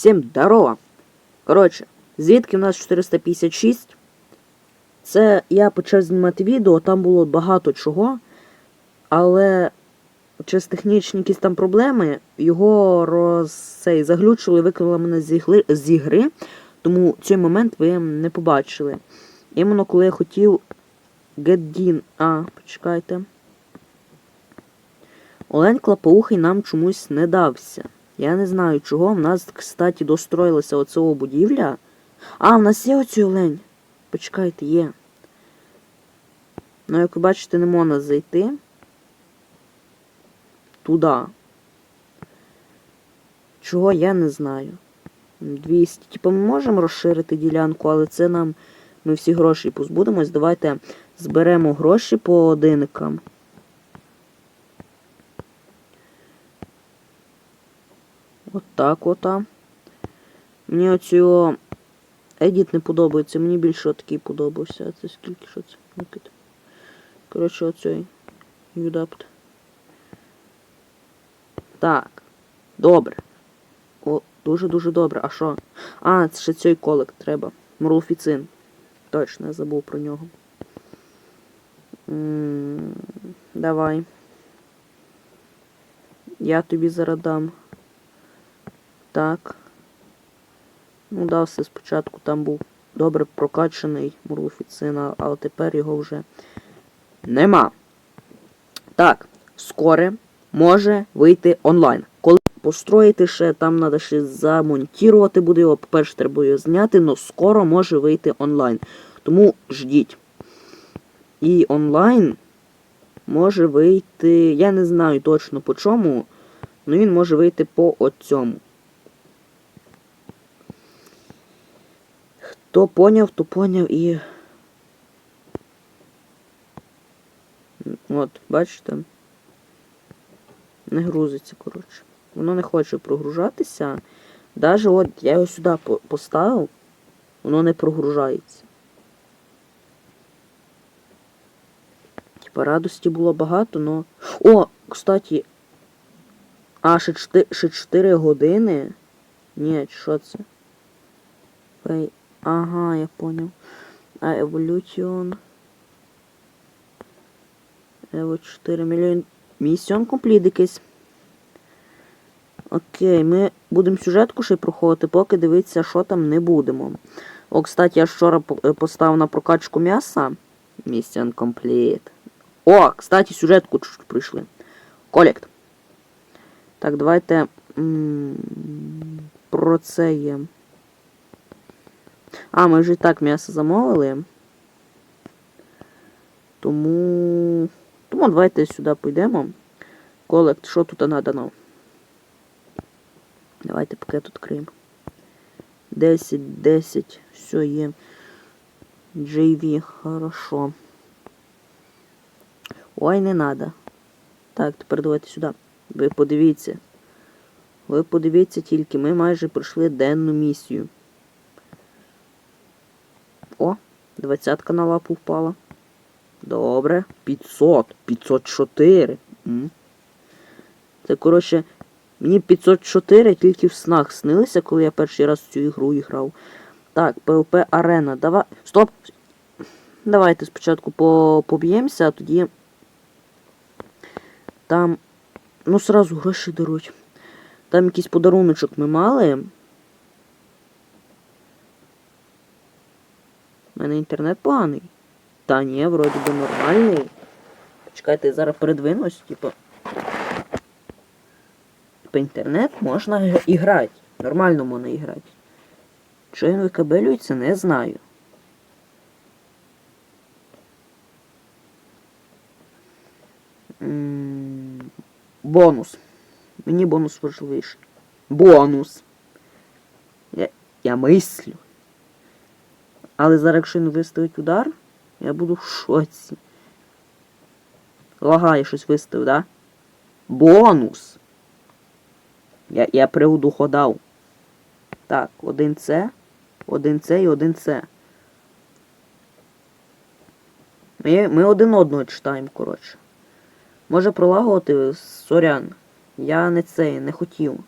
Всім здорово! Коротше, звідки в нас 456? Це я почав знімати відео, там було багато чого, але через технічні якісь там проблеми його роз... цей, заглючили, викинули мене з ігри, з тому цей момент ви не побачили. Іменно коли я хотів Геддін. А, почекайте. Олень Клапоухий нам чомусь не дався. Я не знаю чого. В нас, кстати, достроїлася оцього будівля. А, в нас є оцей олень. Почекайте, є. Ну, як ви бачите, не можна зайти. Туди. Чого я не знаю. 200. Типу, ми можемо розширити ділянку, але це нам. Ми всі гроші позбудемось. Давайте зберемо гроші по одиникам. От так ота. Мені оцього едіт не подобається. Мені більше отакий подобався. А це скільки що це? Микит. Коротше, оцей. Юдапт. Так. Добре. О, дуже-дуже добре. А що? А, це ще цей колик треба. Морфіцин. Точно, я забув про нього. М -м давай. Я тобі зараз дам. Так. Ну, да, все спочатку там був добре прокачаний мурлофіцин, але тепер його вже нема. Так, скоро може вийти онлайн. Коли построїти ще, там треба ще замонтувати буде його, по-перше, треба його зняти, але скоро може вийти онлайн. Тому ждіть. І онлайн може вийти. Я не знаю точно по чому, але він може вийти по оцьому. Хто поняв, то поняв і. От, бачите? Не грузиться, коротше. Воно не хоче прогружатися. Даже от я його сюди поставив, воно не прогружається. Типа радості було багато, но... О, кстати. А, ще 4, ще 4 години. Ні, що це? Пей. Ага, я понял. А Evolution. Evo 4 мільйон. Місіон компліт якийсь. Окей, ми будемо сюжетку ще проходити, поки дивитися, що там не будемо. О, кстати, я вчора поставив на прокачку м'яса. Mission complete. О, кстати, сюжетку чуть прийшли. Колект. Так, давайте. Про це є. А, ми вже і так м'ясо замовили. Тому. Тому давайте сюди пойдемо. Колект, що тут надано? Давайте пакет відкриємо. 10, 10, все є. JV, хорошо. Ой, не надо. Так, тепер давайте сюди. Ви подивіться. Ви подивіться тільки, ми майже пройшли денну місію. О, двадцятка на лапу впала. Добре. 500. 504. М. Це, коротше, мені 504 тільки в снах снилися, коли я перший раз в цю ігру грав. Так, PvP Арена. Давай. Стоп! Давайте спочатку по... поб'ємося, а тоді. Там. Ну, сразу гроші даруть. Там якийсь подаруночок ми мали. У мене інтернет поганий. Та ні, вроді би нормальний. Почекайте, я зараз передвинусь, типу. По інтернет можна і грати. Нормально можна грати. Що він викабелюється, не знаю. Бонус. Мені бонус важливіший. Бонус. Я, я мислю. Але зараз, якщо він виставить удар, я буду в шоці. Лагає щось виставив, да? Бонус! Я я приводу ходав. Так, один С, один С і один С. Ми ми один одного читаємо, коротше. Може пролагувати сорян. Я не цей, не хотів.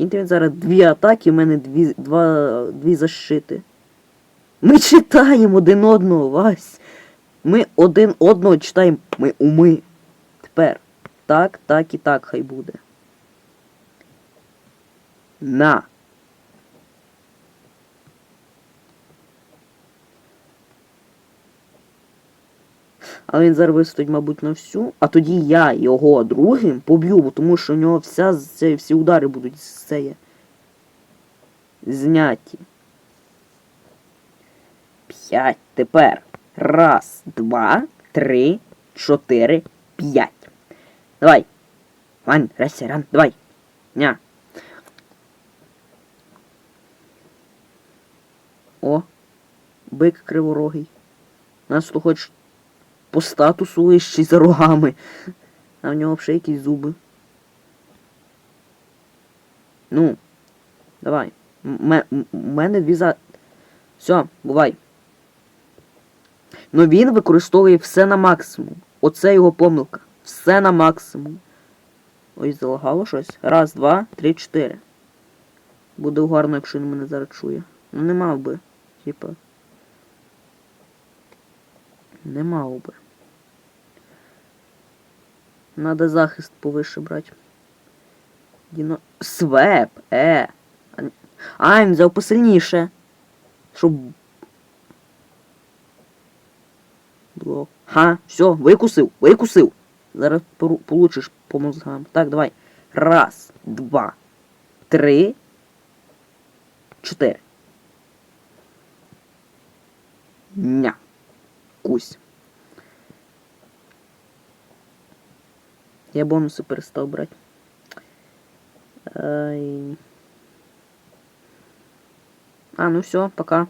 Він зараз дві атаки, в мене дві, два, дві защити. Ми читаємо один одного, Вась. Ми один одного читаємо. Ми уми. Тепер. Так, так і так хай буде. На. Але він зараз вистоїть, мабуть, на всю. А тоді я його другим поб'ю, тому що у нього вся, з всі удари будуть з цієї зняті. П'ять. Тепер. Раз, два, три, чотири, п'ять. Давай. Вань, раз, ран, давай. Ня. О, бик криворогий. Нас то хоч по статусу вищий за рогами. А в нього ще якісь зуби. Ну, давай. М- мене дві за. Все, бувай. Ну він використовує все на максимум. Оце його помилка. Все на максимум. Ой, залагало щось. Раз, два, три, чотири. Буде гарно, якщо він мене зараз чує. Ну не мав би. Типа. Не мав би. Надо захист повише брати. Діно... Свеп! Е! А, він взяв посильніше. Щоб. Блок. Ха, все, викусив, викусив. Зараз получиш по мозгам. Так, давай. Раз, два, три, чотири. Ня. Кусь. Я бонуси перестав брати. Ай. А, ну все, пока.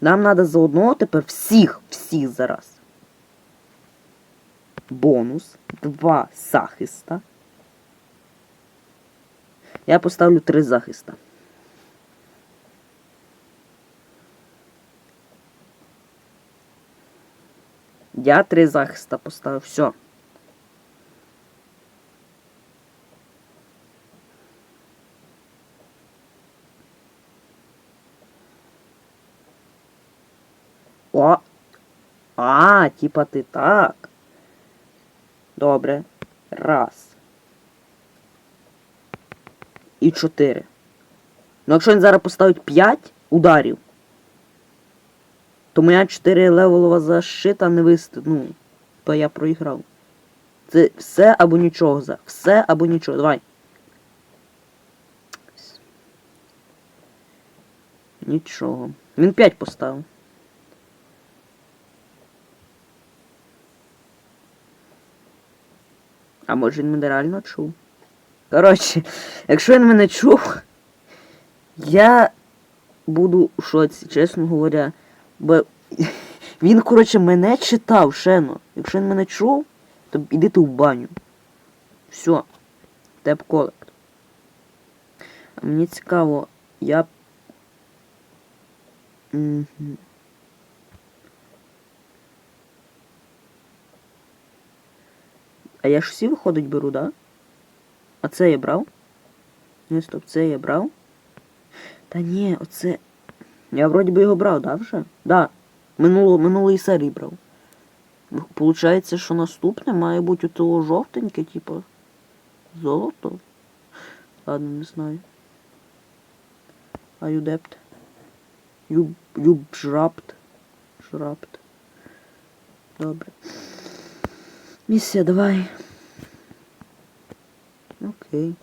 Нам надо заодно тепер всіх, всіх зараз. Бонус. Два захиста. Я поставлю три захиста. Я три захиста поставив. Все. О! А, типа ти так. Добре. Раз. І чотири. Ну, якщо він зараз поставить 5 ударів, то моя 4 левелова защита не вистачить. Ну, то я проіграв. Це все або нічого за. Все або нічого. Давай. Нічого. Він 5 поставив. А може він мене реально чув? Коротше, якщо він мене чув, я буду в шоці, чесно говоря. Бо він, коротше, мене читав, Шено. Якщо він мене чув, то іди ти в баню. Все. Теп колект. Мені цікаво, я. А я ж всі виходить беру, да? А це я брав? Ні, стоп, це я брав. Та ні, оце. Я вроді би його брав, да, вже? Да. Минуло, минулої серії брав. Получається, що наступне має бути у того жовтеньке, типу. Золото. Ладно, не знаю. А юдепт. Юб. Юб жрапт. Добре. Місія, давай. Окей.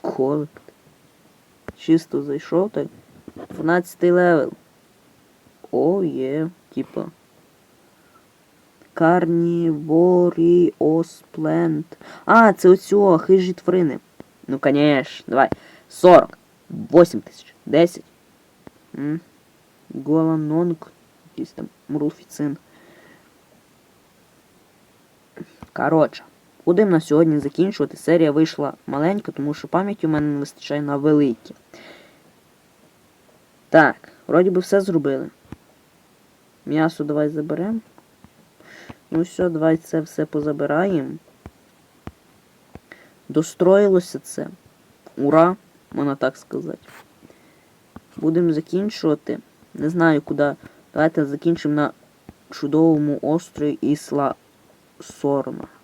Колект. Чисто зайшов так. 12 левел. О, є, типа. Карніворіос плент. А, це оцього, хижі тварини. Ну, конечно, давай. 40. 8 тисяч. 10. М. Голанонг. Якийсь там мруфіцин. Коротше, Будемо на сьогодні закінчувати. Серія вийшла маленька, тому що пам'яті у мене не вистачає на великі. Так, вроді би все зробили. М'ясо давай заберемо. Ну все, давай це все позабираємо. достроїлося це. Ура, можна так сказати. Будемо закінчувати. Не знаю куди. Давайте закінчимо на чудовому острові Ісла Сорна.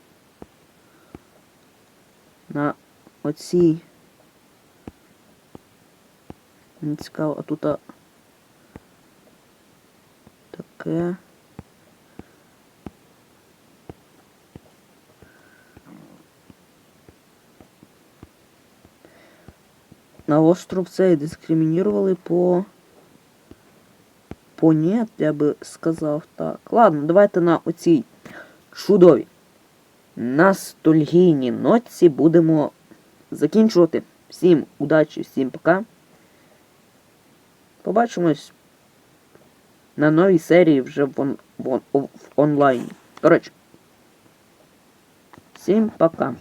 На оцій. Мені цікаво, а тут а... таке. На остров цей дискримінували по. По нет, я би сказав так. Ладно, давайте на оцій чудовій ностальгійній нотці будемо закінчувати. Всім удачі, всім пока. Побачимось на новій серії вже в, он, в, в онлайні. Коротше. Всім пока.